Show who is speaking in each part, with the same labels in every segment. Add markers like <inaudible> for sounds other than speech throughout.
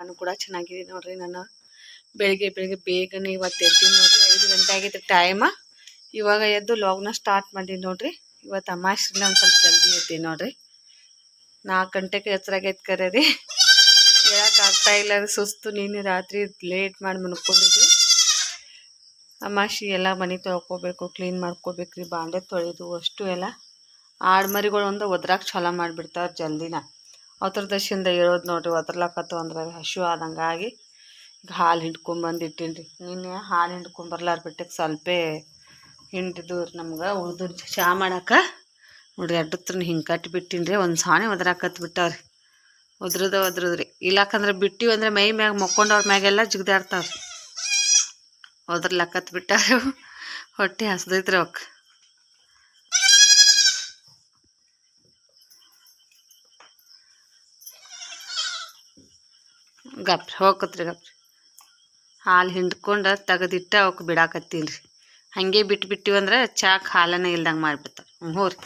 Speaker 1: ನಾನು ಕೂಡ ಚೆನ್ನಾಗಿದ್ದೀನಿ ನೋಡ್ರಿ. ನಾನು ಬೆಳಿಗ್ಗೆ ಬೆಳಿಗ್ಗೆ ಬೇಗನೆ ಇವತ್ತು ಎದ್ದೀನಿ ನೋಡ್ರಿ. ಐದು ಗಂಟೆ ಆಗೈತೆ ಟೈಮ ಇವಾಗ ಎದ್ದು ಲಾಗ್ನ ಸ್ಟಾರ್ಟ್ ಮಾಡಿದ್ದೀನಿ ನೋಡ್ರಿ. ಇವತ್ತು ಅಮಾಶ್ರಿನ ಒಂದು ಸ್ವಲ್ಪ ಜಲ್ದಿ ಎದ್ದೀನಿ ನೋಡ್ರಿ. ನಾಲ್ಕು ಗಂಟೆಗೆ ಎಚ್ಚರಾಗೈತೆ ಕರೆ ರೀ ಹೇಳಕ್ಕೆ ಆಗ್ತಾ ಇಲ್ಲ, ಸುಸ್ತು. ನೀನು ರಾತ್ರಿ ಲೇಟ್ ಮಾಡಿ ಮನ್ಕೊಂಡಿದ್ದು ಅಮಾಶಿ ಎಲ್ಲ ಮನೆ ತೊಳ್ಕೊಬೇಕು ಕ್ಲೀನ್ ಮಾಡ್ಕೋಬೇಕು ರೀ ಬಾಂಡೆ ತೊಳೆದು ಅಷ್ಟು ಎಲ್ಲ. ಆಡ್ಮರಿಗಳು ಒಂದು ಒದ್ರಾಕ್ ಛಲ ಮಾಡಿಬಿಡ್ತಾವ್ರು ಜಲ್ದಿನ. ಅವತರ ದಶಿಂದ ಹೇಳೋದು ನೋಡ್ರಿ, ಒದ್ರಲಕತ್ತು ಅಂದ್ರೆ ಹಶು ಆದಂಗಾಗಿ ಈಗ ಹಾಲು ಹಿಂಡ್ಕೊಂಬಂದು ಇಟ್ಟೀನಿ ರೀ ನಿನ್ನೆ ಹಾಲು ಹಿಂಡ್ಕೊಂಬರ್ಲಾರ ಬಿಟ್ಟಕ್ಕೆ ಸ್ವಲ್ಪ ಹಿಂಡಿದ್ದು ನಮ್ಗೆ ಉಳ್ದು ಚಾ ಮಾಡಕ್ಕೆ ನೋಡ್ರಿ ಅಡ್ಡತ್ರನ ಹಿಂಗೆ ಕಟ್ಟಿ ಬಿಟ್ಟಿನಿ ರೀ ಒಂದು ಸಾಣೆ ಒದ್ರಾಕತ್ ಬಿಟ್ಟಾವ್ರಿ. ಒದ್ರದ ಒದ್ರದ್ರಿ. ಇಲ್ಲಾಕಂದ್ರೆ ಬಿಟ್ಟಿವಿ ಅಂದರೆ ಮೈ ಮ್ಯಾಗ ಮಕ್ಕೊಂಡವ್ರ ಮ್ಯಾಗೆಲ್ಲ ಜಿಗ್ದಾಡ್ತಾವ್ರಿ. ಒದ್ರಲಾಕತ್ ಬಿಟ್ಟಾರ, ಹೊಟ್ಟೆ ಹಸ್ದೈತ್ರಿ ಅವಕ್ಕೆ ಗಪ್ರಿ ಹೋಗತ್ರಿ ಗಪ್ರಿ ಹಾಲು ಹಿಂಡ್ಕೊಂಡು ತೆಗೆದಿಟ್ಟು ಅವಕ್ಕೆ ಬಿಡಾಕತ್ತೀನಿ ರೀ ಹಾಗೆ ಬಿಟ್ಟು ಅಂದ್ರೆ ಚಾಕ್ ಹಾಲನೇ ಇಲ್ದಂಗೆ ಮಾಡಿಬಿಡ್ತಾರೆ. ಹ್ಞೂ ರೀ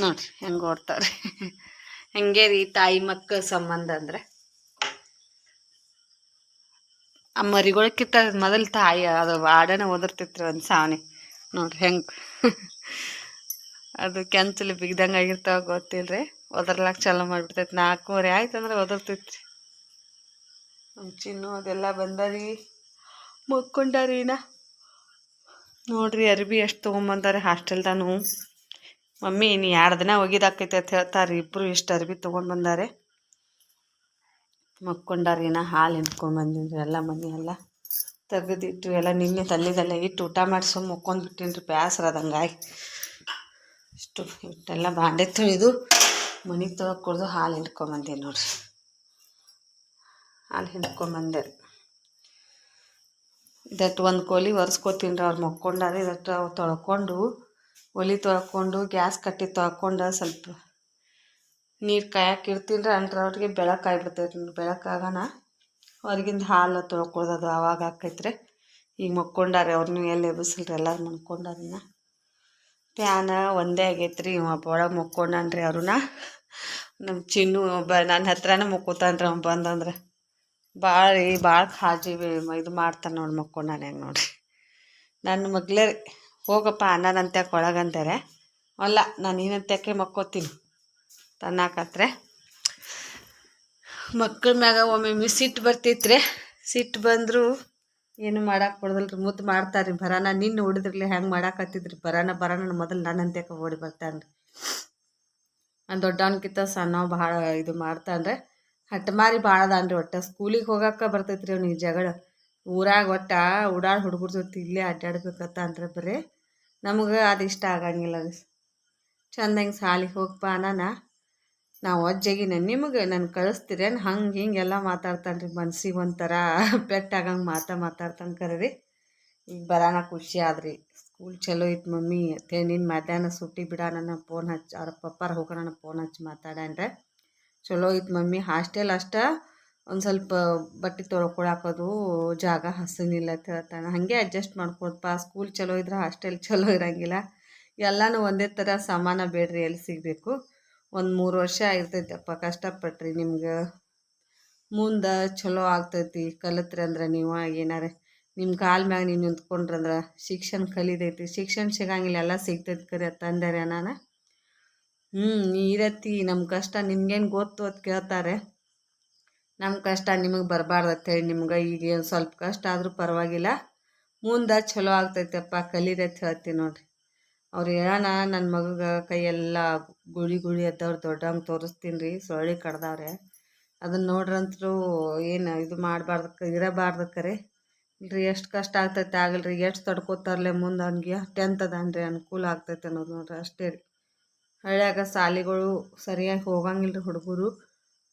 Speaker 1: ನೋಡ್ರಿ, ಹೆಂಗೆ ಓಡ್ತಾವ್ರಿ. ಹಂಗೆ ರೀ ತಾಯಿ ಮಕ್ಕ ಸಂಬಂಧ ಅಂದ್ರೆ? ಆ ಮರಿಗಳಕ್ಕಿಂತ ಮೊದಲು ತಾಯಿ, ಅದು ಆಡನ ಓದಿರ್ತೈತ್ರಿ ಒಂದು ಸಾವಣಿ ನೋಡ್ರಿ, ಹೆಂಗೆ. ಅದು ಕೆಂಚಲು ಬಿಗ್ದಂಗೆ ಆಗಿರ್ತಾವ ಗೊತ್ತಿಲ್ರಿ. ಒದರ್ಲಾಕ ಚಾಲು ಮಾಡಿಬಿಡ್ತೈತಿ. ನಾಲ್ಕೂವರೆ ಆಯ್ತು ಅಂದ್ರೆ ಒದರ್ತೈತ್ರಿ. ನಮ್ಮ ಚಿನ್ನು ಅದೆಲ್ಲ ಬಂದಾರಿ. ಮುಕ್ಕೊಂಡಾರೀನ. ನೋಡ್ರಿ ಅರ್ಬಿ ಎಷ್ಟು ತೊಗೊಂಬಂದಾರೆ ಹಾಸ್ಟೆಲ್ದಾನು ಮಮ್ಮಿ ನೀ ಎರಡು ದಿನ ಒಗಿದಾಕೈತೆ ಅಂತ ಹೇಳ್ತಾರೆ. ಇಬ್ಬರು ಇಷ್ಟು ಅರ್ಬಿ ತೊಗೊಂಡು ಬಂದಾರೆ ಮಕ್ಕೊಂಡಾರಿನ ಹಾಲು ಎಲ್ಲ ಮನೆ ಎಲ್ಲ ತೆಗೆದಿಟ್ಟು, ಎಲ್ಲ ನಿನ್ನೆ ತಲ್ಲಿದೆಲ್ಲ ಇಟ್ಟು ಊಟ ಮಾಡಿಸೋ ಸುಮ್ಮ ಮುಕ್ಕೊಂಡು ಬಿಟ್ಟಿನಿ ರೀ ಬೇಸರ ಅದಂಗಾಗಿ ಇಷ್ಟು ಇಟ್ಟೆಲ್ಲ ಬಾಂಡೆ ತೊಳೆದು ಮನೆಗೆ ತೊಗೊಂಡು ಕುಡ್ದು ಹಾಲು ಹಿಂಡ್ಕೊಂಬಂದೆ ನೋಡ್ರಿ. ಹಾಲು ಹಿಂಡ್ಕೊಂಬಂದೆ ಇದಟ್ಟು ಒಂದು ಕೋಲಿ ಒರೆಸ್ಕೊತೀನಿ ಅವ್ರು ಮಕ್ಕೊಂಡಾರೆ ಇದಟ್ಟು ಅವ್ರು ತೊಳ್ಕೊಂಡು, ಒಲಿ ತೊಳ್ಕೊಂಡು, ಗ್ಯಾಸ್ ಕಟ್ಟಿ ತೊಳ್ಕೊಂಡು ಸ್ವಲ್ಪ ನೀರು ಕಾಯಕ್ಕೆ ಇಡ್ತೀನಿ ಅಂದ್ರೆ ಅವ್ರಿಗೆ ಬೆಳಕು ಆಗ್ಬಿಡ್ತೈತೆ ಬೆಳಕಾಗಣ ಹೊರಗಿಂದ ಹಾಲು ತೊಳ್ಕೊಳ್ದದು ಅವಾಗ ಆಕೈತ್ರಿ ಈಗ ಮಕ್ಕೊಂಡಾರೆ ಅವ್ರನ್ನೂ ಎಲ್ಲಿ ಎಬ್ಬಿಸಲ್ರಿ, ಎಲ್ಲರೂ ಮನ್ಕೊಂಡಾರಿನ. ಪ್ಯಾನ ಒಂದೇ ಆಗೈತೆ ರೀ ಒಬ್ಬ ಒಳಗೆ ಮುಕ್ಕೊಂಡ್ರಿ ಅವ್ರನ್ನ ನಮ್ಮ ಚಿನ್ನು ಒಬ್ಬ ನನ್ನ ಹತ್ರನೇ ಮುಕ್ಕೋತಾನ್ರಿ ಅವ್ನು ಬಂದಂದ್ರೆ. ಭಾಳ ರೀ ಭಾಳ ಕಾಳಜಿ ಇದು ಮಾಡ್ತಾನೆ ನೋಡಿ ಮಕ್ಕೊಂಡಾನೆ ಹೆಂಗೆ ನೋಡಿರಿ. ನನ್ನ ಮಗ್ಲೇ ಹೋಗಪ್ಪ ಅನ್ನನಂತ್ಯಾಕೆ ಒಳಗಂತಾರೆ ಅಲ್ಲ, ನಾನು ಏನಂತ್ಯಾಕೆ ಮಕ್ಕೋತೀನಿ. ತನ್ನಾಕತ್ರೆ ಮಕ್ಕಳ ಮ್ಯಾಗ ಒಮ್ಮೆ ಸಿಟ್ಟು ಬರ್ತೈತ್ರಿ. ಸಿಟ್ಟು ಬಂದರೂ ಏನು ಮಾಡಕ್ಕೆ ಕೊಡದಲ್ರಿ ಮುದ್ದು ಮಾಡ್ತಾರೆ ರೀ ಬರಾನ ನಿನ್ನ ಹೊಡಿದ್ರಲಿ ಹೆಂಗೆ ಮಾಡಾಕತ್ತಿದ್ರಿ ಬರಾನ ಬರಾನ ಮೊದಲು ನನ್ನಂತ್ಯಾಕೆ ಓಡಿ ಬರ್ತಾನೆ ರೀ ನಾನು ದೊಡ್ಡವನ್ಕಿಂತ ಸಣ್ಣವ ಭಾಳ ಇದು ಮಾಡ್ತಾನೆ ರೀ ಹಠಮಾರಿ ಭಾಳ ಅದಾನ ರೀ ಒಟ್ಟು. ಸ್ಕೂಲಿಗೆ ಹೋಗಕ್ಕೆ ಬರ್ತೈತೆ ರೀ ಅವ್ನಿಗೆ ಜಗಳ. ಊರಾಗ ಒಟ್ಟು ಓಡಾಡಿ ಹುಡುಗರ ಜೊತೆ ಇಲ್ಲೇ ಅಡ್ಡಾಡ್ಬೇಕತ್ತ ಅಂದ್ರೆ ಬರೀ. ನಮಗೆ ಅದು ಇಷ್ಟ ಆಗಂಗಿಲ್ಲ ರೀ ಚಂದಂಗೆ ಸಾಲಿಗೆ ಹೋಗಪ್ಪ ನಾವು ಅಜ್ಜಗಿನ ನಿಮಗೆ ನಾನು ಕಳಿಸ್ತೀರೇನು ಹಂಗೆ ಹಿಂಗೆಲ್ಲ ಮಾತಾಡ್ತಾನೆ ರೀ ಮನ್ಸಿಗೆ ಒಂಥರ ಪೆಟ್ಟಾಗಂಗೆ ಮಾತಾ ಮಾತಾಡ್ತಾನೆ ಕರೆ ರೀ ಈಗ ಬರೋಣ ಖುಷಿ ಆದ್ರಿ. ಸ್ಕೂಲ್ ಚಲೋ ಐತೆ ಮಮ್ಮಿ. ಅತ್ತೆ ನಿನ್ನ ಮಧ್ಯಾಹ್ನ ಸುಟ್ಟಿ ಬಿಡ, ನನ್ನ ಫೋನ್ ಹಚ್ಚಿ ಅವ್ರ ಪಪ್ಪಾರ ಹೋಗೋಣ ಫೋನ್ ಹಚ್ಚಿ ಮಾತಾಡನ್ರೆ ಚಲೋ ಐತೆ ಮಮ್ಮಿ. ಹಾಸ್ಟೆಲ್ ಅಷ್ಟ ಒಂದು ಸ್ವಲ್ಪ ಬಟ್ಟೆ ತೊಳ್ಕೊಳಕೋದು ಜಾಗ ಹಸನಿಲ್ಲ ಅಂತ ಹೇಳ್ತಾನೆ. ಹಾಗೆ ಅಡ್ಜಸ್ಟ್ ಮಾಡ್ಕೊಳಪ್ಪ. ಸ್ಕೂಲ್ ಚಲೋ ಇದ್ರೆ ಹಾಸ್ಟೆಲ್ ಚಲೋ ಇರೋಂಗಿಲ್ಲ. ಎಲ್ಲನೂ ಒಂದೇ ಥರ ಸಾಮಾನ ಬೇಡ್ರಿ ಎಲ್ಲಿ ಸಿಗಬೇಕು. ಒಂದು ಮೂರು ವರ್ಷ ಆಗಿರ್ತೈತಪ್ಪ, ಕಷ್ಟಪಟ್ರಿ ನಿಮ್ಗೆ. ಮುಂದೆ ಚಲೋ ಆಗ್ತೈತಿ, ಕಲಿತ್ರಿ ಅಂದ್ರೆ ನೀವು ಏನಾರೆ ನಿಮ್ಮ ಕಾಲ ಮ್ಯಾಗ ನೀವು ನಿಂತ್ಕೊಂಡ್ರಂದ್ರೆ ಶಿಕ್ಷಣ ಕಲಿದೈತಿ ಶಿಕ್ಷಣ ಸಿಗಂಗಿಲ್ಲ, ಎಲ್ಲ ಸಿಗ್ತೈತಿ ಕರೆ ತಂದರೆ ನಾನು ಹ್ಞೂ ನೀರತ್ತಿ ನಮ್ಮ ಕಷ್ಟ ನಿಮ್ಗೇನು ಗೊತ್ತು ಅಂತ ಕೇಳ್ತಾರೆ. ನಮ್ಮ ಕಷ್ಟ ನಿಮಗೆ ಬರಬಾರ್ದು ಅಂತೇಳಿ ನಿಮ್ಗೆ ಈಗೇನು ಸ್ವಲ್ಪ ಕಷ್ಟ ಆದರೂ ಪರವಾಗಿಲ್ಲ. ಮುಂದೆ ಚಲೋ ಆಗ್ತೈತಪ್ಪ ಕಲಿದೈತಿ ಹೇಳ್ತೀನಿ ನೋಡಿರಿ. ಅವ್ರು ಹೇಳೋಣ ನನ್ನ ಮಗಗೆ ಕೈಯೆಲ್ಲ ಗುಳಿ ಗುಳಿ ಎದ್ದವ್ರು ದೊಡ್ಡವಂಗೆ ತೋರಿಸ್ತೀನಿ ರೀ ಸೊಳ್ಳೆ ಕಡ್ದವ್ರೆ. ಅದನ್ನು ನೋಡ್ರಂತರೂ ಏನು ಇದು ಮಾಡಬಾರ್ದು ಇರಬಾರ್ದು ಕರೆ. ಇಲ್ರಿ, ಎಷ್ಟು ಕಷ್ಟ ಆಗ್ತೈತೆ ಆಗಲ್ರಿ, ಎಷ್ಟು ತಡ್ಕೋತಾರಲೆ ಮುಂದೆ ಅವ್ನಿಗೆ ಟೆಂತ್ ಅದಾನ್ರಿ ಅನುಕೂಲ ಆಗ್ತೈತೆ ಅನ್ನೋದು ನೋಡ್ರಿ ಅಷ್ಟೇ ರೀ. ಹಳ್ಳಿಯಾಗ ಸಾಲಿಗಳು ಸರಿಯಾಗಿ ಹೋಗಂಗಿಲ್ಲ ಹುಡುಗರು.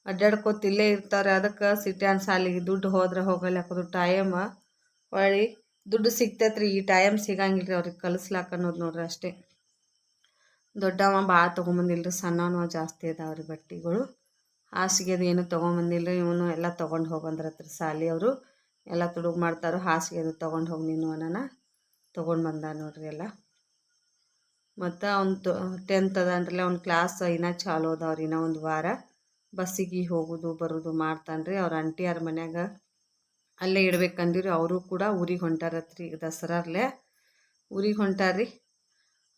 Speaker 1: ಅಡ್ಡಾಡ್ಕೋತ ಇಲ್ಲೇ ಇರ್ತಾರೆ ಅದಕ್ಕೆ ಸಿಟ್ಯಾನ್ ಸಾಲಿಗೆ ದುಡ್ಡು ಹೋದ್ರೆ ಹೋಗಲ್ಲ ಯಾಕಂದ್ರೆ ಟೈಮ್ ಹೊಳ್ಳಿ ದುಡ್ಡು ಸಿಗ್ತೈತೆ ರೀ, ಈ ಟೈಮ್ ಸಿಗಂಗಿಲ್ಲ ರೀ ಅವ್ರಿಗೆ ಕಲಿಸ್ಲಾಕ ಅನ್ನೋದು ನೋಡ್ರಿ ಅಷ್ಟೇ. ದೊಡ್ಡವ ಭಾಳ ತೊಗೊಂಬಂದಿಲ್ಲ ರೀ ಸಣ್ಣವನು ಜಾಸ್ತಿ ಅದಾವೆ ರೀ ಬಟ್ಟೆಗಳು. ಹಾಸಿಗೆದು ಏನು ತೊಗೊಂಬಂದಿಲ್ಲ ರೀ ಇವನು ಎಲ್ಲ ತೊಗೊಂಡು ಹೋಗಂದ್ರತ್ರಿ ಸಾಲಿ ಅವರು. ಎಲ್ಲ ತುಡುಗು ಮಾಡ್ತಾರೆ, ಹಾಸಿಗೆದು ತೊಗೊಂಡು ಹೋಗಿ ನೀನು ಅನ್ನ ತೊಗೊಂಡು ಬಂದ ನೋಡ್ರಿ ಎಲ್ಲ. ಮತ್ತು ಅವ್ನು ಟೆಂತ್ ಅದಾನ್ರಲ್ಲ, ಅವ್ನ ಕ್ಲಾಸ್ ಇನ್ನೂ ಚಾಲು ಅದಾವ್ರಿ ಇನ್ನೂ ಒಂದು ವಾರ.
Speaker 2: ಬಸ್ಸಿಗೆ ಹೋಗೋದು, ಬರೋದು ಮಾಡ್ತಾನೆ ರೀ ಅವ್ರ ಆಂಟಿಯವ್ರ ಮನ್ಯಾಗ ಅಲ್ಲೇ ಇಡ್ಬೇಕಂದಿರಿ ಅವರು ಕೂಡ ಊರಿಗೆ ಹೊಂಟಾರತ್ರಿ ಈಗ ದಸರಾರ್ಲೆ ಊರಿಗೆ ಹೊಂಟಾರಿ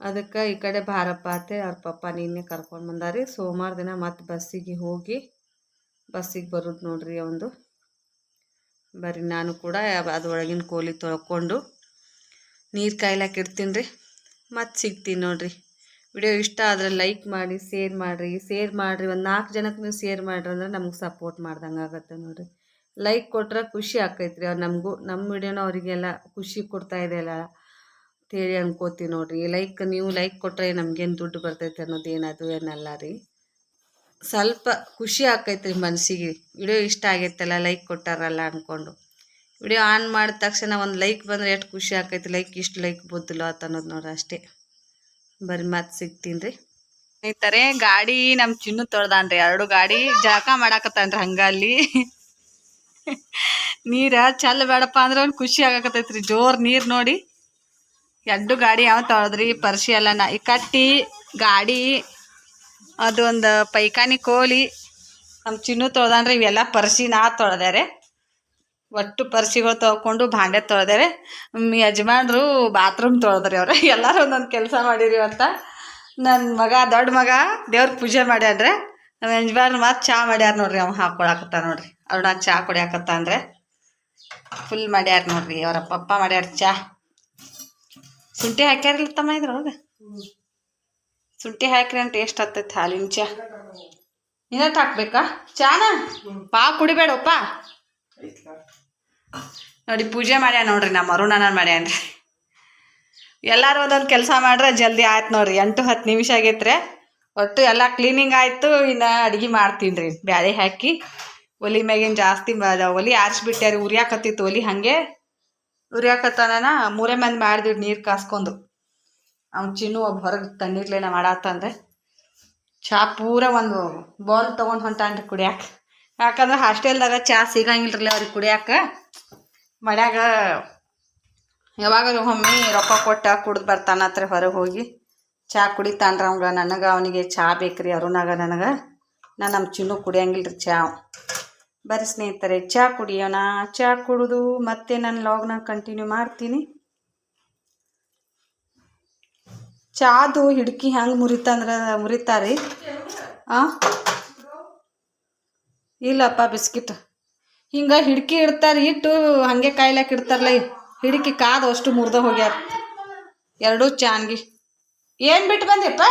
Speaker 2: ಅದಕ್ಕೆ ಈ ಕಡೆ ಭಾರಪ್ಪ ಅತ್ತೆ, ಅವ್ರ ಪಪ್ಪ ನಿನ್ನೆ ಕರ್ಕೊಂಡು ಬಂದಾರಿ ಸೋಮವಾರ ದಿನ ಮತ್ತೆ ಬಸ್ಸಿಗೆ ಹೋಗಿ, ಬಸ್ಸಿಗೆ ಬರೋದು ನೋಡ್ರಿ ಒಂದು ಬರ್ರಿ, ನಾನು ಕೂಡ ಅದೊಳಗಿನ ಕೋಲಿ ತೊಳ್ಕೊಂಡು ನೀರು ಕಾಯ್ಲಾಕ ಇಡ್ತೀನಿ ರೀ ಮತ್ತೆ ಸಿಗ್ತೀನಿ ನೋಡ್ರಿ. ವಿಡಿಯೋ ಇಷ್ಟ ಆದರೆ ಲೈಕ್ ಮಾಡಿ, ಶೇರ್ ಮಾಡಿರಿ. ಶೇರ್ ಮಾಡಿರಿ, ಒಂದು ನಾಲ್ಕು ಜನಕ್ಕೆ ನೀವು ಶೇರ್ ಮಾಡಿರಿ ಅಂದ್ರೆ ನಮ್ಗೆ ಸಪೋರ್ಟ್ ಮಾಡ್ದಂಗೆ ಆಗುತ್ತೆ ನೋಡ್ರಿ. ಲೈಕ್ ಕೊಟ್ರೆ ಖುಷಿ ಆಕೈತ್ರಿ ಅವ್ರು ನಮಗೂ ನಮ್ಮ ವಿಡಿಯೋನ ಅವರಿಗೆಲ್ಲ ಖುಷಿ ಕೊಡ್ತಾ ಇದೆಯಲ್ಲ ಅಂತೇಳಿ ಅನ್ಕೋತೀವಿ ನೋಡ್ರಿ. ಲೈಕ್ ನೀವು ಲೈಕ್ ಕೊಟ್ಟರೆ ನಮ್ಗೇನು ದುಡ್ಡು ಬರ್ತೈತೆ ಅನ್ನೋದು ಏನದು ಏನಲ್ಲ ರೀ. ಸ್ವಲ್ಪ ಖುಷಿ ಆಕೈತ್ರಿ ಮನಸ್ಸಿಗೆ ವಿಡಿಯೋ ಇಷ್ಟ ಆಗೈತಲ್ಲ ಲೈಕ್ ಕೊಟ್ಟಾರಲ್ಲ ಅಂದ್ಕೊಂಡು ವಿಡಿಯೋ ಆನ್ ಮಾಡಿದ ತಕ್ಷಣ ಒಂದು ಲೈಕ್ ಬಂದರೆ ಎಷ್ಟು ಖುಷಿ ಆಕೈತಿ ಲೈಕ್ ಇಷ್ಟು ಲೈಕ್ ಬುದ್ದಿಲ್ಲ ಅಂತ ಅನ್ನೋದು ನೋಡ್ರಿ ಅಷ್ಟೇ. ಬರ್ರಿ ಮತ್ತೆ ಸಿಗ್ತೀನಿ ರೀ. ಸ್ನೇಹಿತರೆ, ಗಾಡಿ ನಮ್ಮ ಚಿನ್ನು ತೊಳ್ದಾನ್ರಿ. ಎರಡು ಗಾಡಿ ಜಳಕ ಮಾಡಾಕತ್ತಾನ್ರಿ ಹಂಗ ಅಲ್ಲಿ. ನೀರ ಚಲ್ ಬೇಡಪ್ಪ ಅಂದ್ರೆ ಒಂದು ಖುಷಿ ಆಗಾಕತೈತ್ರಿ ಜೋರ್ ನೀರು ನೋಡಿ. ಎಡ್ಡು ಗಾಡಿ ಯಾವ ತೊಳೆದ್ರಿ? ಪರ್ಸಿ ಎಲ್ಲ ನಾ ಈ ಕಟ್ಟಿ, ಗಾಡಿ, ಅದೊಂದು ಪೈಖಾನಿ ಕೋಲಿ ನಮ್ಮ ಚಿನ್ನು ತೊಳ್ದಂದ್ರೆ ಇವೆಲ್ಲ ಪರ್ಸಿ ನಾ ತೊಳೆದಾರೆ. ಒಟ್ಟು ಪರ್ಸಿಗಳು ತೊಳ್ಕೊಂಡು ಭಾಂಡೆ ತೊಳೆದಾರೆ. ಯಜಮಾನ್ರು ಬಾತ್ರೂಮ್ ತೊಳೆದ್ರಿ ಅವ್ರು. <laughs> ಎಲ್ಲರೂ ಒಂದೊಂದು ಕೆಲಸ ಮಾಡಿರಿ ಅಂತ ನನ್ನ ಮಗ, ದೊಡ್ಡ ಮಗ, ದೇವ್ರ ಪೂಜೆ ಮಾಡ್ಯಾನ್ರೆ. ನಮ್ಮ ಯಜಮಾನ್ರು ಮತ್ತೆ ಚಾ ಮಾಡ್ಯಾರ ನೋಡ್ರಿ, ಅವ ಹಾಕೊಳಕತ್ತ ನೋಡ್ರಿ. ಅವ್ರನ್ನ ಚಾ ಕುಡಿಯಾಕತ್ತ ಅಂದ್ರೆ ಫುಲ್ ಮಾಡ್ಯಾರ ನೋಡ್ರಿ, ಅವರ ಪಪ್ಪ ಮಾಡ್ಯಾರ ಚಹಾ ಶುಂಠಿ ಹಾಕ್ಯಾರಿಲ್ಲ ತಮ್ಮ ಇದ್ರೊಳಗೆ ಶುಂಠಿ ಹಾಕ್ರಿ ಅಂತ ಟೇಸ್ಟ್ ಆಗ್ತೈತೆ ಹಾಲಿನ ಚಾ? ಇನ್ನಟ್ ಹಾಕ್ಬೇಕಾ? ಚಾನ? ಪಾ, ಕುಡಿಬೇಡಪ್ಪ. ನೋಡಿ, ಪೂಜೆ ಮಾಡ್ಯ ನೋಡ್ರಿ, ನಮ್ಮ ಅರುಣನ ಮಾಡ್ಯಾನ್ರಿ. ಎಲ್ಲರೂ ಒಂದೊಂದು ಕೆಲಸ ಮಾಡ್ರೆ ಜಲ್ದಿ ಆಯ್ತು ನೋಡ್ರಿ, ಎಂಟು ಹತ್ತು ನಿಮಿಷ ಆಗೈತ್ರಿ. ಒಟ್ಟು ಎಲ್ಲ ಕ್ಲೀನಿಂಗ್ ಆಯಿತು, ಇನ್ನು ಅಡುಗೆ ಮಾಡ್ತೀನಿ ರೀ ಬ್ಯಾಳೆ ಹಾಕಿ. ಒಲಿ ಮ್ಯಾಗಿನ ಜಾಸ್ತಿ ಒಲಿ ಆರಿಸ್ಬಿಟ್ಟಾರಿ ಉರಿಯಾಕತ್ತಿತ್ತು ಒಲಿ ಹಾಗೆ. ಉರಿಯಾಕತ್ತಾನ ಮೂರೇ ಮಂದಿ ಮಾಡಿದ್ವಿ ನೀರು ಕಾಸ್ಕೊಂಡು. ಅವ್ನು ಚಿನ್ನು ಒಬ್ಬ ಹೊರಗೆ ತಣ್ಣೀರ್ಲೇನ ಮಾಡತ್ತಂದ್ರೆ ಚಾ ಪೂರ ಒಂದು ಬೌಲ್ ತೊಗೊಂಡು ಹೊಂಟಾನ್ರಿ ಕುಡಿಯಾಕ. ಯಾಕಂದ್ರೆ ಹಾಸ್ಟೆಲ್ದಾಗ ಚಾ ಸಿಗಂಗಿಲ್ರಲ್ಲ ಅವ್ರಿಗೆ ಕುಡಿಯಾಕ. ಮನ್ಯಾಗ ಯಾವಾಗ ಒಮ್ಮೆ ರೊಕ್ಕ ಕೊಟ್ಟ ಕುಡ್ದು ಬರ್ತಾನತ್ರ ಹೊರಗೆ ಹೋಗಿ. ಚಾ ಕುಡಿತಾನ್ರ ಅವಂಗ ನನಗೆ ಅವನಿಗೆ ಚಾ ಬೇಕ್ರಿ ಅರುಣಾಗ ನನಗೆ. ನಾನು ನಮ್ಮ ಚಿನ್ನು ಕುಡಿಯಂಗಿಲ್ಲ ಚಾ. ಬರ್ರಿ ಸ್ನೇಹಿತರೆ, ಚಾ ಕುಡಿಯೋಣ. ಚಾ ಕುಡಿದು ಮತ್ತೆ ನಾನು ಲಾಗ್ನ ಕಂಟಿನ್ಯೂ ಮಾಡ್ತೀನಿ. ಚಾದು ಹಿಡ್ಕಿ ಹೆಂಗೆ ಮುರಿತಂದ್ರೆ ಮುರಿತಾರಿ. ಆ? ಇಲ್ಲಪ್ಪ, ಬಿಸ್ಕಿಟ್. ಹಿಂಗೆ ಹಿಡ್ಕಿ ಇಡ್ತಾರೆ, ಇಟ್ಟು ಹಾಗೆ ಕಾಯ್ಲಾಕ ಇಡ್ತಾರಲ್ಲ ಹಿಡ್ಕಿ ಕಾದು ಅಷ್ಟು ಮುರ್ದ ಹೋಗ್ಯಾರ. ಎರಡೂ ಚಾನ್ಗಿ. ಏನು ಬಿಟ್ಟು ಬಂದಿಪ್ಪ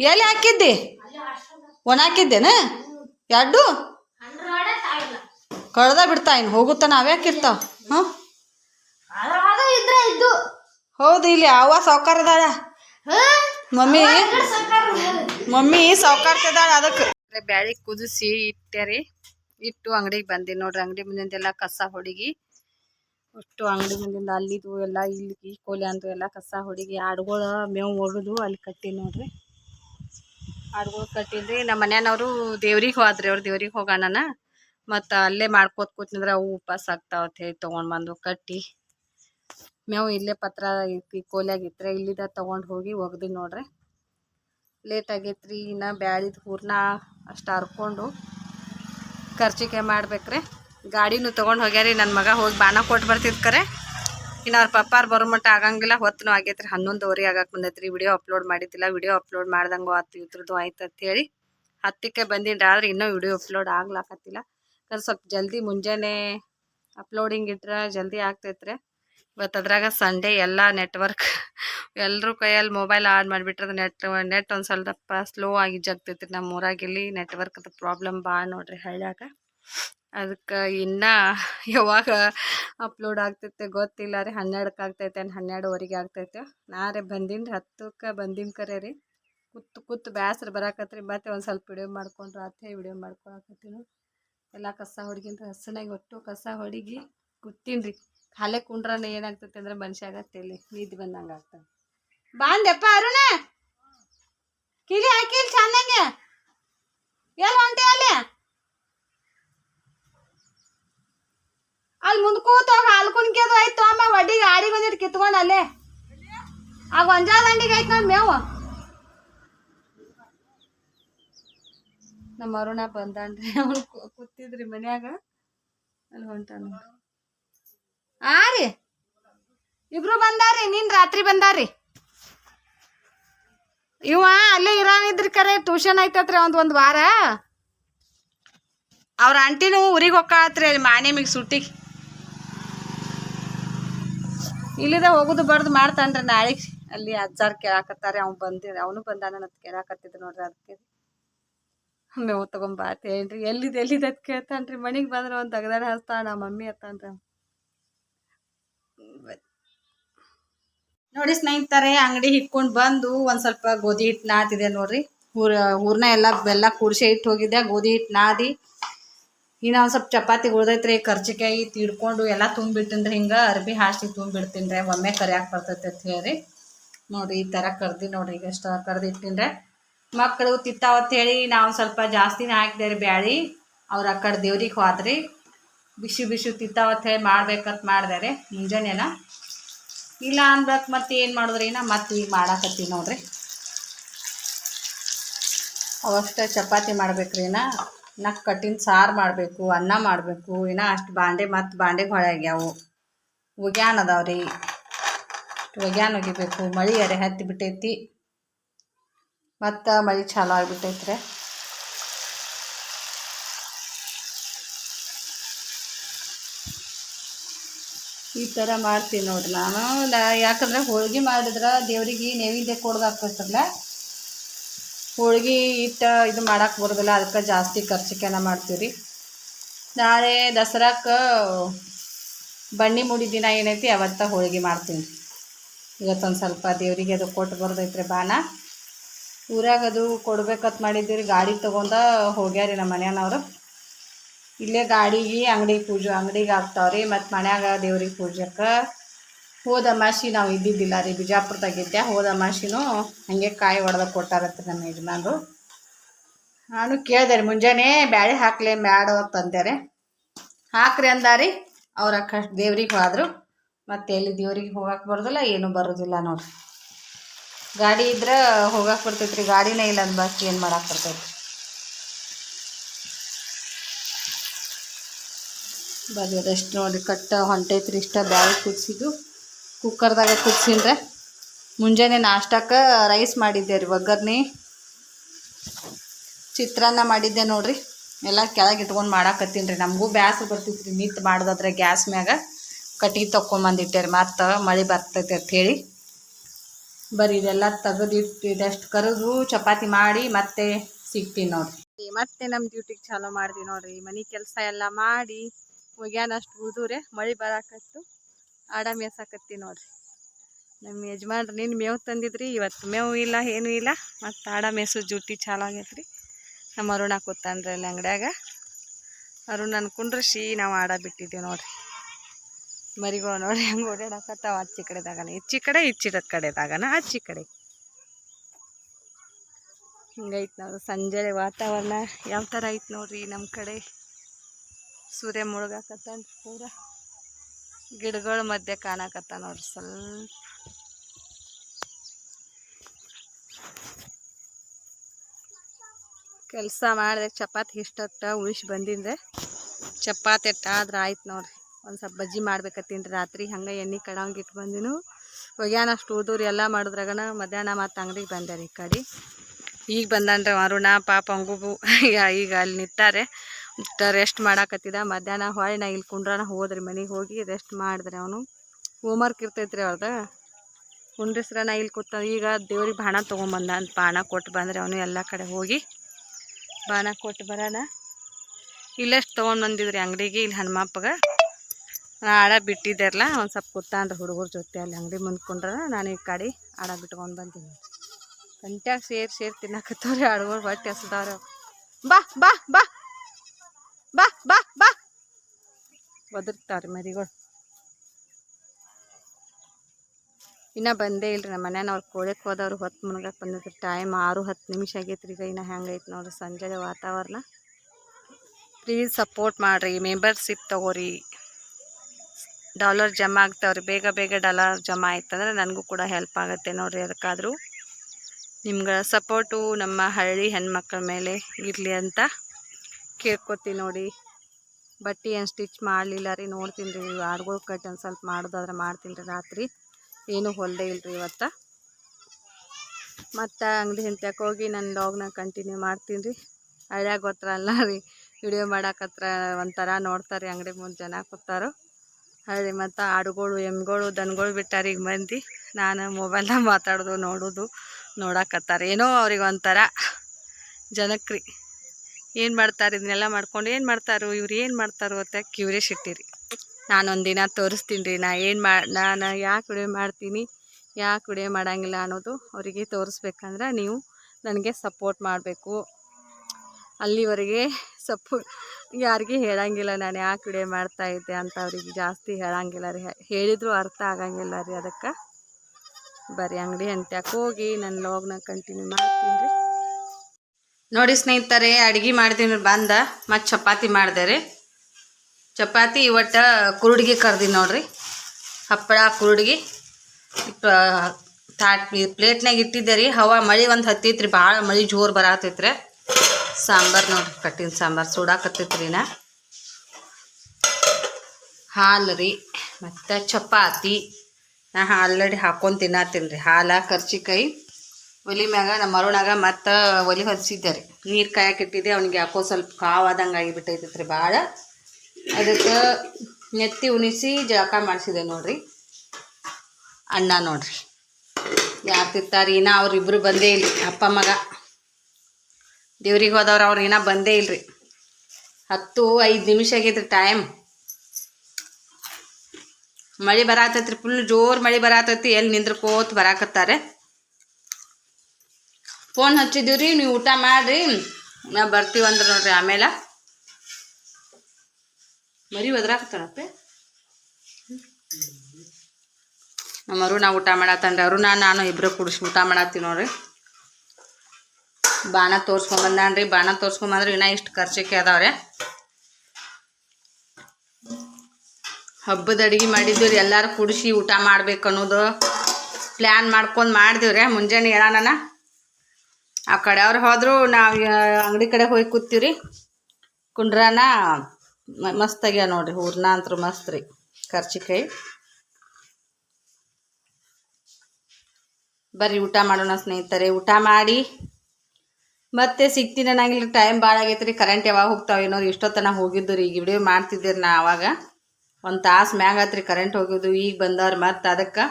Speaker 2: ಎಲ್ಲಿ ಹಾಕಿದ್ದಿ? ಒಣ ಹಾಕಿದ್ದೇನ? ಎರಡು? ಕಳ್ದ ಬಿಡ್ತಾ ಇನ್ನು ನಾವ್ಯಾಕೆ ಇರ್ತಾವ ಹಾಂ? ಹೌದು ಇಲ್ಲಿ ಅವ್ವ ಸಾವ್ಕಾರದಾಳ. ಮಮ್ಮಿ? ಮಮ್ಮಿ ಸಾವ್ಕಾರ್ತಿದಾಳ ಅದಕ್ಕೆ. ಬ್ಯಾಳಿ ಕುದಿಸಿ ಇಟ್ಟರಿ. ಇಟ್ಟು ಅಂಗಡಿಗೆ ಬಂದೆ ನೋಡ್ರಿ ಅಂಗಡಿ ಮುಂದಿಂದೆಲ್ಲ ಕಸ ಹೊಡಿಗಿ. ಅಷ್ಟು ಅಂಗಡಿ ಮುಂದಿಂದ ಅಲ್ಲಿದು ಎಲ್ಲ ಇಲ್ಲಿ ಈ ಕೋಲಿ ಎಲ್ಲ ಕಸ ಹೊಡಿಗಿ ಆಡುಗಳು ಮೇವು ಒಡೆದು ಅಲ್ಲಿ ಕಟ್ಟಿ ನೋಡ್ರಿ. ಆಡುಗಳು ಕಟ್ಟಿದ್ರಿ. ನಮ್ಮ ಮನ್ಯಾನವರು ದೇವ್ರಿಗೆ ಹೋದ್ರಿ ಅವ್ರು ದೇವ್ರಿಗೆ ಹೋಗೋಣ ಮತ್ತು ಅಲ್ಲೇ ಮಾಡ್ಕೋತ ಕೂತ್ನಿಂದ್ರೆ ಅವು ಉಪವಾಸ ಆಗ್ತಾವ ಅಂತ ಹೇಳಿ ತೊಗೊಂಡು ಬಂದು ಕಟ್ಟಿ. ಮೇವು ಇಲ್ಲೇ ಪತ್ರ ಕೋಲ್ಯಾಗ ಇದ್ರೆ ಇಲ್ಲಿದ ತೊಗೊಂಡು ಹೋಗಿ ಒಗ್ದು ನೋಡ್ರಿ. ಲೇಟ್ ಆಗೈತ್ರಿ, ಇನ್ನು ಬ್ಯಾಳಿದ ಹೂರ್ನ ಅಷ್ಟು ಹರ್ಕೊಂಡು ಖರ್ಚಿಗೆ ಮಾಡ್ಬೇಕ್ರಿ. ಗಾಡಿನೂ ತೊಗೊಂಡು ಹೋಗ್ಯಾರಿ ನನ್ನ ಮಗ ಹೋಗಿ ಬಾಣ ಕೊಟ್ಟು ಬರ್ತಿದ್ಕರೆ ಇನ್ನು ಅವ್ರ ಪಪ್ಪಾರು ಬರೋ ಮಟ್ಟ ಆಗಂಗಿಲ್ಲ ಹೊತ್ತನೂ ಆಗೈತ್ರಿ, ಹನ್ನೊಂದುವರೆ ಆಗಕ್ಕೆ ಬಂದೈತ್ರಿ. ವಿಡಿಯೋ ಅಪ್ಲೋಡ್ ಮಾಡಿದ್ದಿಲ್ಲ, ವಿಡಿಯೋ ಅಪ್ಲೋಡ್ ಮಾಡ್ದಂಗೆ ಆತು ಇದ್ರದ್ದು ಆಯ್ತು ಅಂತೇಳಿ ಹತ್ತಕ್ಕೆ ಬಂದಿನಿ ಆದ್ರೆ ಇನ್ನೂ ವಿಡಿಯೋ ಅಪ್ಲೋಡ್ ಆಗ್ಲಾಕತ್ತಿಲ್ಲ. ಯಾಕಂದ್ರೆ ಸ್ವಲ್ಪ ಜಲ್ದಿ ಮುಂಜಾನೆ ಅಪ್ಲೋಡಿಂಗ್ ಇಟ್ರೆ ಜಲ್ದಿ ಆಗ್ತೈತ್ರಿ. ಇವತ್ತು ಅದ್ರಾಗ ಸಂಡೇ ಎಲ್ಲ ನೆಟ್ವರ್ಕ್ ಎಲ್ಲರೂ ಕೈಯಲ್ಲಿ ಮೊಬೈಲ್ ಆನ್ ಮಾಡಿಬಿಟ್ರೆ ನೆಟ್ ನೆಟ್ ಒಂದು ಸ್ವಲ್ಪ ಸ್ಲೋ ಆಗಿ ಜಗ್ತೈತಿ ನಮ್ಮ ಊರಾಗಿಲ್ಲಿ ನೆಟ್ವರ್ಕ್ದು ಪ್ರಾಬ್ಲಮ್ ಭಾಳ ನೋಡ್ರಿ ಹಳ್ಳ್ಯಾಗ ಅದಕ್ಕೆ ಇನ್ನು <laughs> ಯಾವಾಗ ಅಪ್ಲೋಡ್ ಆಗ್ತೈತೆ ಗೊತ್ತಿಲ್ಲ ರೀ. ಹನ್ನೆರಡಕ್ಕೆ ಆಗ್ತೈತೆ ಅಂದ್ರೆ ಹನ್ನೆರಡುವರೆಗೆ ಆಗ್ತೈತೆ. ನಾ ರೀ ಬಂದಿನಿ ರೀ ಹತ್ತಕ್ಕೆ ಬಂದಿನಿ ಕರೆ ರೀ. ಕೂತು ಕೂತು ಬ್ಯಾಸ್ರ ಬರಾಕತ್ರಿ. ಮತ್ತೆ ಒಂದು ಸ್ವಲ್ಪ ವಿಡಿಯೋ ಮಾಡ್ಕೊಂಡು ರಾತ್ರಿ ವಿಡಿಯೋ ಮಾಡ್ಕೊಳಕತ್ತೀನಿ. ಎಲ್ಲ ಕಸ ಹೊಡ್ಗಿಂತ ಹಸನಾಗಿ ಒಟ್ಟು ಕಸ ಹೊಡಿಗಿ ಕೂತೀನಿ ರೀ. ಖಾಲೆ ಕುಂಡ್ರನ ಏನಾಗ್ತೈತೆ ಅಂದ್ರೆ ಮನುಷ್ಯಾಗ ತಲೆ ನಿದ್ದೆ ಬಂದಂಗೆ ಆಗ್ತದೆ. ಬಾಂದೆಪ್ಪ ಅರುಣ? ಕಿಲಿ ಹಾಕಿಲ್ ಚೆನ್ನಾಗೆ ಎಲ್ಲ ಹೊಂಟಿ ಅಲ್ಲಿ? ಅಲ್ಲಿ ಮುಂದೆ ಕೂತ ಹಾಲು ಕುಣ್ಕೇದು ಆಯ್ತು ಅಮ್ಮ ಒಡಿಗೆ ಆಡಿ ಬಂದಿಟ್ಟು ಕಿತ್ಕೊಂಡು ಅಲ್ಲೇ. ಆ ಗೊಂಜಾಳ ದಂಡಿಗೆ ಆಯ್ತು ನೋಡಿ ಮೇವು. ನಮ್ಮ ಅರುಣ ಬಂದಾನ್ರಿ ಅವನು ಕೂತಿದ್ರಿ ಮನ್ಯಾಗ. ಅಲ್ಲಿ ಹೊಂಟಾನ. ಆ ರೀ ಇಬ್ರು ಬಂದಾರಿ, ನೀನ್ ರಾತ್ರಿ ಬಂದಾರಿ. ಇವ ಅಲ್ಲೇ ಇರಾನಿದ್ರಿ ಕರೆ ಟ್ಯೂಷನ್ ಐತತ್ರಿ ಒಂದ್ ಒಂದ್ ವಾರ. ಅವ್ರ ಆಂಟಿನೂ ಊರಿಗೆ ಹೋಗ್ಕಾಳತ್ರಿ, ಅಲ್ಲಿ ಮಾನೇಮಿಗೆ ಸುಟ್ಟಿಗೆ ಇಲ್ಲಿದ ಹೋಗುದು ಬರ್ದು ಮಾಡ್ತಾನ್ರಿ ನಾಳೆಗೆ. ಅಲ್ಲಿ ಅಜ್ಜಾರ್ ಕೇಳಾಕತ್ತಾರೆ, ಅವ್ನು ಬಂದಿರ ಅವನು ಬಂದಾನ ಕೇಳಾಕತ್ತಿದ್ರು ನೋಡ್ರಿ ಅದಕ್ಕೆ ಮೇವು ತಗೊಂಬಾ ಅಂತ ಎಲ್ಲಿದೆ ಎಲ್ಲಿದ್ ಅಂತ ಕೇಳ್ತಾನ್ರಿ ಮನೆಗೆ ಬಂದ್ರೆ ಒಂದು ತಗದಾಡ ಹಚ್ತಾನ ನಮ್ಮ ಮಮ್ಮಿ ಅತ್ತಾನ್ರಿ ಅವ. ನೋಡಿ ಸ್ನೇಹಿತರೆ, ಅಂಗಡಿ ಹಿಡ್ಕೊಂಡು ಬಂದು ಒಂದ್ ಸ್ವಲ್ಪ ಗೋಧಿ ಹಿಟ್ಟು ನಾದಿದೆ ನೋಡ್ರಿ. ಊರ ಊರ್ನ ಎಲ್ಲ ಬೆಲ್ಲ ಕೂಡ್ಸಿ ಇಟ್ಟು ಹೋಗಿದ್ದೆ, ಗೋಧಿ ಹಿಟ್ಟು ನಾದಿ. ಇನ್ನ ಒಂದ್ ಸ್ವಲ್ಪ ಚಪಾತಿ ಉಳ್ದೈತ್ರಿ, ಕರ್ಚಿಕಾಯಿ ತಿಡ್ಕೊಂಡು ಎಲ್ಲ ತುಂಬಿಟ್ಟಿನ್ರಿ, ಹಿಂಗ ಅರ್ಬಿ ಹಾಸಿ ತುಂಬಿಡ್ತೀನಿ ಒಮ್ಮೆ ಕರಿಯಾಕ್ ಬರ್ತೈತೆ ಅಂತ ಹೇಳಿ. ನೋಡ್ರಿ ಈ ಥರ ಕರ್ದಿ ನೋಡ್ರಿ, ಈಗ ಎಷ್ಟು ಕರ್ದು ಇಟ್ಟಿನ್ರೆ ಮಕ್ಕಳು ತಿತ್ತಾವತ್ ಹೇಳಿ ನಾವು ಸ್ವಲ್ಪ ಜಾಸ್ತಿನೇ ಹಾಕಿದೆ ರೀ ಬ್ಯಾಳಿ. ಅವ್ರ ಆ ಕಡೆ ದೇವ್ರಿಗೆ ಹೋದ್ರಿ. ಬಿಸಿ ಬಿಸಿ ತಿತ್ತಾವತ್ ಹೇಳಿ ಮಾಡ್ಬೇಕಂತ ರೀ ಮುಂಜಾನೆನ? ಇಲ್ಲ ಅನ್ಬೇಕು ಮತ್ತೆ ಏನು ಮಾಡಿದ್ರಿ ನಾ ಮತ್ತೆ ಈಗ ಮಾಡಾಕತ್ತೀವಿ ನೋಡ್ರಿ. ಅವಷ್ಟೇ ಚಪಾತಿ ಮಾಡ್ಬೇಕ್ರಿ ನಾ ನಾ ಕಟ್ಟಿನ ಸಾರು ಮಾಡಬೇಕು, ಅನ್ನ ಮಾಡಬೇಕು. ಇನ್ನ ಅಷ್ಟು ಬಾಂಡೆ ಮತ್ತು ಬಾಂಡೆಗೆ ಹೊಳೆ ಆಗ್ಯಾವು. ಒಗ್ಯಾನ್ ಅದಾವ್ರಿ. ಒಗ್ಯಾನ್ ಒಗಿಬೇಕು ಮಳಿ ಅರೆ ಹತ್ತಿ ಬಿಟ್ಟೈತಿ. ಮತ್ತು ಮಳೆ ಚಾಲು ಆಗಿಬಿಟ್ಟೈತ್ರಿ. ಈ ಥರ ಮಾಡ್ತೀನಿ ನೋಡ್ರಿ ನಾನು. ನಾ ಯಾಕಂದ್ರೆ ಹೋಳ್ಗೆ ಮಾಡಿದ್ರೆ ದೇವ್ರಿಗೆ ನೈವೇದ್ಯ ಕೊಡೋದಾಗ್ತೈತಲ್ಲ ಹೋಳ್ಗೆ ಹಿಟ್ಟು ಇದು ಮಾಡೋಕೆ ಬರೋದಿಲ್ಲ, ಅದಕ್ಕೆ ಜಾಸ್ತಿ ಖರ್ಚಿಕೆನ ಮಾಡ್ತೀವಿ ರೀ ನಾಳೆ ದಸರಾಕ್ಕೆ ಬನ್ನಿ ಮುಡಿ ದಿನ ಏನೈತಿ, ಅವತ್ತ ಹೋಳಿಗೆ ಮಾಡ್ತೀನಿ ಇವತ್ತೊಂದು ಸ್ವಲ್ಪ ದೇವರಿಗೆ ಅದು ಕೊಟ್ಟು ಬರೋದೈತ್ರಿ ಬಾಣ. ಊರಾಗ ಅದು ಕೊಡ್ಬೇಕಂತ ಮಾಡಿದ್ದೀವಿ ಗಾಡಿ ತೊಗೊಂಡ ಹೋಗ್ಯಾರಿ ನಮ್ಮ ಮನೆಯವ್ರು ಇಲ್ಲೇ ಗಾಡಿಗೆ ಅಂಗಡಿಗೆ ಪೂಜೆ, ಅಂಗಡಿಗೆ ಹಾಕ್ತಾವ್ರಿ, ಮತ್ತು ಮನ್ಯಾಗ ದೇವ್ರಿಗೆ ಪೂಜೆಕ್ಕೆ ಹೋದ ಅಮಾಸಿ ನಾವು ಇದ್ದಿದ್ದಿಲ್ಲ ರೀ ಬಿಜಾಪುರದಾಗಿದ್ದೆ ಹೋದ ಅಮಾಸಿನೂ ಹಾಗೆ ಕಾಯಿ ಒಡೆದ ಕೊಟ್ಟಾರತ್ರಿ ನಮ್ಮ ಯಜಮಾನರು. ನಾನು ಕೇಳಿದೆ ರೀ, ಮುಂಜಾನೆ ಬ್ಯಾಳೆ ಹಾಕ್ಲೆ ಬ್ಯಾಡ ಅಂತಂದೆ ಹಾಕ್ರಿ ಅಂದಾರಿ, ಅವ್ರ ಅಕ್ಕ ದೇವ್ರಿಗೆ ಹೋದ್ರು. ಮತ್ತೆ ಎಲ್ಲಿ ದೇವ್ರಿಗೆ ಹೋಗಕ್ಕೆ ಬರೋದಿಲ್ಲ, ಏನೂ ಬರೋದಿಲ್ಲ ನೋಡ್ರಿ. ಗಾಡಿ ಇದ್ರೆ ಹೋಗಕ್ಕೆ ಬರ್ತೈತ್ರಿ. ಗಾಡಿನೇ ಇಲ್ಲ ಅಂದ ಬಸ್ ಏನು ಮಾಡಕ್ಕೆ ಬರ್ತೈತಿ ಬದಷ್ಟು ನೋಡಿ ಕಟ್ಟ ಹೊಂಟೈತ್ರಿ ಇಷ್ಟ ಬ್ಯಾಳಿ ಕುದಿಸಿದ್ದು ಕುಕ್ಕರ್ದಾಗ ಕುದಿಸಿನ್ರೆ ಮುಂಜಾನೆ ನಾಷ್ಟಕ್ಕೆ ರೈಸ್ ಮಾಡಿದ್ದೆ ರೀ ಒಗ್ಗರ್ನಿ ಚಿತ್ರಾನ್ನ ಮಾಡಿದ್ದೆ ನೋಡಿರಿ. ಎಲ್ಲ ಕೆಳಗೆ ಇಟ್ಕೊಂಡು ಮಾಡಾಕತ್ತೀನಿ ರೀ. ನಮಗೂ ಬ್ಯಾಸರು ಬರ್ತೈತೆ ರೀ ನಿಂತು ಮಾಡ್ದಾದ್ರೆ ಗ್ಯಾಸ್ ಮ್ಯಾಗ. ಕಟ್ಟಿಗೆ ತೊಗೊಂಬಂದಿಟ್ಟೆ ರೀ. ಮತ್ತು ಮಳೆ ಬರ್ತೈತೆ ಅಂತ ಹೇಳಿ. ಬರೀ ಇದೆಲ್ಲ ತೆಗೆದಿಟ್ಟು ಇದಷ್ಟು ಕರೆದು ಚಪಾತಿ ಮಾಡಿ ಮತ್ತೆ ಸಿಗ್ತೀನಿ ನೋಡ್ರಿ. ಮತ್ತೆ ನಮ್ಮ ಡ್ಯೂಟಿಗೆ ಚಾಲೂ ಮಾಡಿದ್ವಿ ನೋಡ್ರಿ. ಮನೆ ಕೆಲಸ ಎಲ್ಲ ಮಾಡಿ ಮುಗ್ಯಾನಷ್ಟು ಉಳಿದ್ರೆ ಮಳೆ ಬರಾಕತ್ತು ಆಡ ಎಸಾಕತ್ತಿ ನೋಡ್ರಿ. ನಮ್ಮ ಯಜಮಾನ್ರು ನೀನು ಮೇವು ತಂದಿದ್ರಿ, ಇವತ್ತು ಮೇವು ಇಲ್ಲ, ಏನೂ ಇಲ್ಲ, ಮತ್ತು ಆಡ ಮೇಸು ಡ್ಯೂಟಿ ಚಾಲು ಆಗೈತ್ರಿ. ನಮ್ಮ ಅರುಣ ಕೂತಾನ್ರಿ ಅಲ್ಲಿ ಅಂಗಡ್ಯಾಗ. ಅರುಣನ ಕುಂಡ್ರಿಸಿ ನಾವು ಆಡ ಬಿಟ್ಟಿದ್ದೀವಿ ನೋಡ್ರಿ. ಮರಿಗಳು ನೋಡಿ ಹೆಂಗೆ ಓಡಾಡಕತ್ತಾವ ಆಚೆ ಕಡೆದಾಗನ ಇಚ್ಚಿ ಕಡೆ ಈಚಿಡದ ಕಡೆದಾಗನ ಆಚೆ ಕಡೆ ಹಿಂಗೈತೆ ನಾವು ಸಂಜೆ ವಾತಾವರಣ. ಯಾವ ಥರ ಐತೆ ನೋಡ್ರಿ ನಮ್ಮ ಕಡೆ? ಸೂರ್ಯ ಮುಳುಗಾಕತ್ತ ಪೂರ. ಗಿಡಗಳ ಮಧ್ಯೆ ಕಾಣಕತ್ತ ನೋಡ್ರಿ ಸ್ವಲ್ಪ. ಕೆಲಸ ಮಾಡಿದೆ, ಚಪಾತಿ ಇಷ್ಟೊತ್ತ ಉಳಿಸಿ ಬಂದಿಂದೆ ಚಪಾತಿ ಆದ್ರೆ ಆಯ್ತು ನೋಡ್ರಿ. ಒಂದು ಸ್ವಲ್ಪ ಬಜ್ಜಿ ಮಾಡ್ಬೇಕತ್ತೀನಿ ರಾತ್ರಿ. ಹಂಗೆ ಎಣ್ಣೆ ಕಡಂಗೆ ಇಟ್ಟು ಬಂದಿನು. ಒಗ್ಯಾನ ಅಷ್ಟು ಉಳ್ದವ್ರಿ ಎಲ್ಲ ಮಾಡಿದ್ರಾಗನ ಮಧ್ಯಾಹ್ನ ಮತ್ತು ಅಂಗಡಿಗೆ ಬಂದೆ ರೀ ಕಡೆ. ಈಗ ರೀ ಅರುಣ ಪಾಪ ಹಂಗೂ ಈಗ ಈಗ ಅಲ್ಲಿ ನಿಂತಾರೆ. ರೆಸ್ಟ್ ಮಾಡಾಕತ್ತಿದ. ಮಧ್ಯಾಹ್ನ ಹೊಳೆ ನಾ ಇಲ್ಲಿ ಕುಂಡ್ರಾನ ಹೋದ್ರಿ ಮನೆಗೆ ಹೋಗಿ ರೆಸ್ಟ್ ಮಾಡಿದ್ರೆ ಅವನು. ಹೋಮ್ವರ್ಕ್ ಇರ್ತೈತ್ರಿ ಅವ್ರದ. ಕುಂಡ್ರಿಸ್ರ ನಾ ಇಲ್ಲಿ ಕೂತ ಈಗ ದೇವ್ರಿಗೆ ಬಾಣ ತೊಗೊಂಬಂದ ಅಂತ ಬಾಣ ಕೊಟ್ಟು ಬಂದ್ರೆ ಅವನು ಎಲ್ಲ ಕಡೆ ಹೋಗಿ ಬಾಣ ಕೊಟ್ಟು ಬರೋಣ ಇಲ್ಲಷ್ಟು ತೊಗೊಂಡು ಬಂದಿದ್ರಿ ಅಂಗಡಿಗೆ ಇಲ್ಲಿ ಹನುಮಪ್ಪಗೆ. ಆಡ ಬಿಟ್ಟಿದ್ದಾರಲ್ಲ, ಒಂದು ಸ್ವಲ್ಪ ಕೂತಾನ್ರಿ ಹುಡುಗರ ಜೊತೆ ಅಲ್ಲಿ ಅಂಗಡಿ ಮುಂದ್ಕೊಂಡ್ರ. ನಾನು ಈ ಕಡೆ ಆಡ ಬಿಟ್ಕೊಂಡು ಬಂದೀನಿ. ಗಂಟ್ಯಾಗ ಸೇರಿ ಸೇರಿ ತಿನ್ನಕತ್ತವ್ರಿ ಆಡುಗಳು ಹೊಟ್ಟೆ ಹಸ್ದವ್ರಿ. ಬಾ ಬಾ ಬಾ. ಬಾ ಬಾ ಬಾ. ಒದರ್ತಾವ್ರಿ ಮರಿಗಳು. ಇನ್ನೂ ಬಂದೇ ಇಲ್ರಿ ನಮ್ಮ ಮನ್ಯಾನವ್ರು ಕೋಳಕ್ಕೆ ಹೋದವ್ರು ಹೊತ್ತು ಮುನ್ಗಕ್ಕೆ ಬಂದಿದ್ರಿ. ಟೈಮ್ ಆರು ಹತ್ತು ನಿಮಿಷ ಆಗೈತ್ರಿ ಈಗ ಇನ್ನೂ ಹೆಂಗೈತೆ ನೋಡ್ರಿ ಸಂಜೆ ವಾತಾವರಣ. ಪ್ಲೀಸ್ ಸಪೋರ್ಟ್ ಮಾಡಿರಿ ಮೆಂಬರ್ಶಿಪ್ ತಗೋರಿ. ಡಾಲರ್ ಜಮಾ ಆಗ್ತಾವ್ರಿ, ಬೇಗ ಬೇಗ ಡಾಲರ್ ಜಮಾ ಆಯ್ತಂದ್ರೆ ನನಗೂ ಕೂಡ ಹೆಲ್ಪ್ ಆಗುತ್ತೆ ನೋಡ್ರಿ ಅದಕ್ಕಾದರೂ. ನಿಮ್ಗೆ ಸಪೋರ್ಟು ನಮ್ಮ ಹಳ್ಳಿ ಹೆಣ್ಮಕ್ಳ ಮೇಲೆ ಇರಲಿ ಅಂತ ಕೇಳ್ಕೊತೀನಿ ನೋಡಿ. ಬಟ್ಟೆ ಏನು ಸ್ಟಿಚ್ ಮಾಡಲಿಲ್ಲ ರೀ, ನೋಡ್ತೀನಿ ರೀ, ಆಡ್ಗಳು ಕಟ್ ಒಂದು ಸ್ವಲ್ಪ ಮಾಡೋದಾದ್ರೆ ಮಾಡ್ತೀನಿ ರೀ ರಾತ್ರಿ. ಏನೂ ಹೊಲ್ದೇ ಇಲ್ರಿ ಇವತ್ತು. ಮತ್ತು ಅಂಗಡಿ ಹಿಂತ್ಯಾಕೆ ಹೋಗಿ ನನ್ನ ಲಾಗ್ನ ಕಂಟಿನ್ಯೂ ಮಾಡ್ತೀನಿ ರೀ. ಹಳ್ಳಿಯಾಗ ಗೊತ್ತರಲ್ಲ ರೀ ವಿಡಿಯೋ ಮಾಡೋಕತ್ರ ಒಂಥರ ನೋಡ್ತಾರೆ ಅಂಗಡಿ ಮುಂದೆ ಜನ ಕೂತಾರೋ. ಹಳ್ಳಿ ಮತ್ತು ಆಡುಗಳು, ಎಮ್ಗಳು, ದನಗಳು ಬಿಟ್ಟಾರ ಈಗ ಮಂದಿ. ನಾನು ಮೊಬೈಲ್ನಾಗ ಮಾತಾಡೋದು, ನೋಡೋದು ನೋಡಕ್ಕತ್ತಾರೆ ಏನೋ ಅವ್ರಿಗೆ ಒಂಥರ ಜನಕ್ರಿ. ಏನು ಮಾಡ್ತಾರೆ? ಇದನ್ನೆಲ್ಲ ಮಾಡ್ಕೊಂಡು ಏನು ಮಾಡ್ತಾರು? ಇವ್ರು ಏನು ಮಾಡ್ತಾರೋ ಅಂತ ಕ್ಯೂರಿಯಸಿಟಿ ರೀ ನಾನು ಒಂದಿನ ತೋರಿಸ್ತೀನಿ ರೀ ನಾ ಏನು ಮಾ, ನಾನು ಯಾಕೆ ವಿಡಿಯೋ ಮಾಡ್ತೀನಿ? ಯಾಕೆ ವಿಡಿಯೋ ಮಾಡೋಂಗಿಲ್ಲ ಅನ್ನೋದು ಅವರಿಗೆ ತೋರಿಸ್ಬೇಕಂದ್ರೆ ನೀವು ನನಗೆ ಸಪೋರ್ಟ್ ಮಾಡಬೇಕು. ಅಲ್ಲಿವರೆಗೆ ಸಪೋರ್ಟ್ ಯಾರಿಗೆ ಹೇಳಂಗಿಲ್ಲ ನಾನು ಯಾಕೆ ವಿಡಿಯೋ ಮಾಡ್ತಾ ಇದ್ದೆ ಅಂತ ಅವ್ರಿಗೆ ಜಾಸ್ತಿ ಹೇಳಂಗಿಲ್ಲ ರೀ. ಹೇಳಿದ್ರು ಅರ್ಥ ಆಗಂಗಿಲ್ಲ ರೀ ಅದಕ್ಕೆ. ಬರೀ ಅಂಗಡಿ ಅಂತ್ಯಾಕೆ ಹೋಗಿ ನನ್ನ ಲಾಗ್ನ ಕಂಟಿನ್ಯೂ ಮಾಡ್ತೀನಿ ರೀ. ನೋಡಿ ಸ್ನೇಹಿತರೆ, ಅಡುಗೆ ಮಾಡ್ತೀನಿ ಬಂದ, ಮತ್ತು ಚಪಾತಿ ಮಾಡಿದೆ ರೀ. ಚಪಾತಿ ಇವತ್ತು ಕುರುಡಿಗೆ ಕರ್ದೀನಿ ನೋಡ್ರಿ. ಹಪ್ಪಳ, ಕುರುಡಿಗೆ. ತಾಟ್, ಪ್ಲೇಟ್ನಾಗ ಇಟ್ಟಿದ್ದೆ ರೀ. ಹವಾ ಮಳೆ ಒಂದು ಹತ್ತೈತ್ರಿ, ಭಾಳ ಮಳೆ ಜೋರು ಬರತೈತ್ರಿ. ಸಾಂಬಾರು ನೋಡ್ರಿ ಕಟ್ಟಿನ ಸಾಂಬಾರು ಸುಡಾಕತ್ತೈತ್ರಿ ನಾ ಹಾಲು ರೀ, ಮತ್ತು ಚಪಾತಿ. ನಾ ಆಲ್ರೆಡಿ ಹಾಕೊಂಡು ತಿನ್ನತ್ತೀನಿ ರೀ ಹಾಲು, ಕರ್ಚಿಕಾಯಿ, ಒಲಿ ಮ್ಯಾಗ ನಮ್ಮ ಮರುಣಾಗ ಮತ್ತು ಒಲಿ ಹೊಲಿಸಿದ್ದೆ ರೀ. ನೀರು ಕಾಯಕ್ಕೆ ಇಟ್ಟಿದ್ದೆ, ಅವ್ನಿಗೆ ಯಾಕೋ ಸ್ವಲ್ಪ ಕಾವಾದಂಗೆ ಆಗಿಬಿಟ್ಟೈತೈತೆ ರೀ ಭಾಳ ಅದಕ್ಕೆ ನೆತ್ತಿ ಉಣಿಸಿ ಜಳಕ ಮಾಡಿಸಿದೆ ನೋಡ್ರಿ. ಅಣ್ಣ ನೋಡ್ರಿ. ಯಾರು ತಿಂತಾರಿ ಇನ್ನ ಅವ್ರಿಬ್ರು ಬಂದೇ ಇಲ್ಲ, ಅಪ್ಪ ಮಗ. ದೇವ್ರಿಗೆ ಹೋದವ್ರು ಅವ್ರು ಇನ್ನೂ ಬಂದೇ ಇಲ್ರಿ. ಹತ್ತು, ಐದು ನಿಮಿಷ ಆಗೈತ್ರಿ ಟೈಮ್ ಮಳೆ ಬರಾತೈತ್ರಿ ಫುಲ್ ಜೋರು ಮಳೆ ಬರಾತೈತಿ, ಎಲ್ಲಿ ನಿಂದ್ರಕೋತ್ ಬರಾಕತ್ತಾರೆ. ಫೋನ್ ಹಚ್ಚಿದ್ದೀವಿ ರೀ ನೀವು ಊಟ ಮಾಡಿರಿ. ನಾ ಬರ್ತೀವಿ ಅಂದ್ರೆ ನೋಡ್ರಿ ಆಮೇಲೆ. ಮರಿ ಒದ್ರಾಕತ್ತಾಳಪ್ಪೆ. ನಮ್ಮ ಅರುಣ ಊಟ ಮಾಡತ್ತಂದ್ರೆ ಅರುಣ, ನಾನು ಇಬ್ಬರು ಕುಡಿಸಿ ಊಟ ಮಾಡತ್ತೀವಿ ನೋಡ್ರಿ. ಬಾಣ ತೋರಿಸ್ಕೊಂಬಂದ್ರಿ ಬಾಣ ತೋರ್ಸ್ಕೊಂಬಂದ್ರೆ ಇನ್ನೂ ಇಷ್ಟು ಖರ್ಚಿಗೆ ಅದಾವ್ರೆ. ಹಬ್ಬದ ಅಡುಗೆ ಮಾಡಿದ್ದೀವ್ರಿ ಎಲ್ಲರೂ ಕುಡಿಸಿ ಊಟ ಮಾಡ್ಬೇಕು ಅನ್ನೋದು ಪ್ಲ್ಯಾನ್ ಮಾಡ್ಕೊಂಡು ಮಾಡಿದೀವ್ರಿ. ಮುಂಜಾನೆ ಹೇಳೋಣ ಆ ಕಡೆ ಅವ್ರು ಹೋದ್ರು, ನಾವು ಅಂಗಡಿ ಕಡೆ ಹೋಗಿ ಕೂತೀವ್ರಿ. ಕುಂಡ್ರಾನ ಮ- ಮಸ್ತ್ ಆಗ್ಯಾವ ನೋಡ್ರಿ. ಹೂರ್ನ ಅಂತೂ ಮಸ್ತ್ ರೀ. ಖರ್ಚಿಕಾಯಿ ಬರ್ರಿ, ಊಟ ಮಾಡೋಣ ಸ್ನೇಹಿತರೆ. ಊಟ ಮಾಡಿ ಮತ್ತೆ ಸಿಗ್ತೀನಿ ಅನ್ನಂಗಿಲ್ಲ ಟೈಮ್ ಭಾಳ ಆಗೈತೆ ರೀ ಕರೆಂಟ್ ಯಾವಾಗ ಹೋಗ್ತಾವೆ ಏನೋ ಇಷ್ಟೊತ್ತನ ಹೋಗಿದ್ದು ರೀ, ಈಗ ವಿಡಿಯೋ ಮಾಡ್ತಿದ್ದೀರಿ ನಾ ಆವಾಗ ಒಂದು ತಾಸು ಮ್ಯಾಗ ಆತ್ರಿ ಕರೆಂಟ್ ಹೋಗಿದ್ದು, ಈಗ ಬಂದವ್ರು ಮತ್ತೆ ಅದಕ್ಕೆ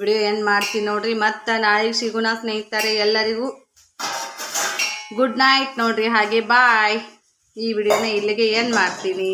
Speaker 2: ವಿಡಿಯೋ ಏನು ಮಾಡ್ತೀನಿ ನೋಡ್ರಿ, ಮತ್ತೆ ನಾಳೆ ಸಿಗುಣ ಸ್ನೇಹಿತರೆ ಎಲ್ಲರಿಗೂ ಗುಡ್ ನೈಟ್ ನೋಡ್ರಿ, ಹಾಗೆ ಬಾಯ್ ಈ ವಿಡಿಯೋನ ಇಲ್ಲಿಗೆ ಏನು ಮಾಡ್ತೀನಿ?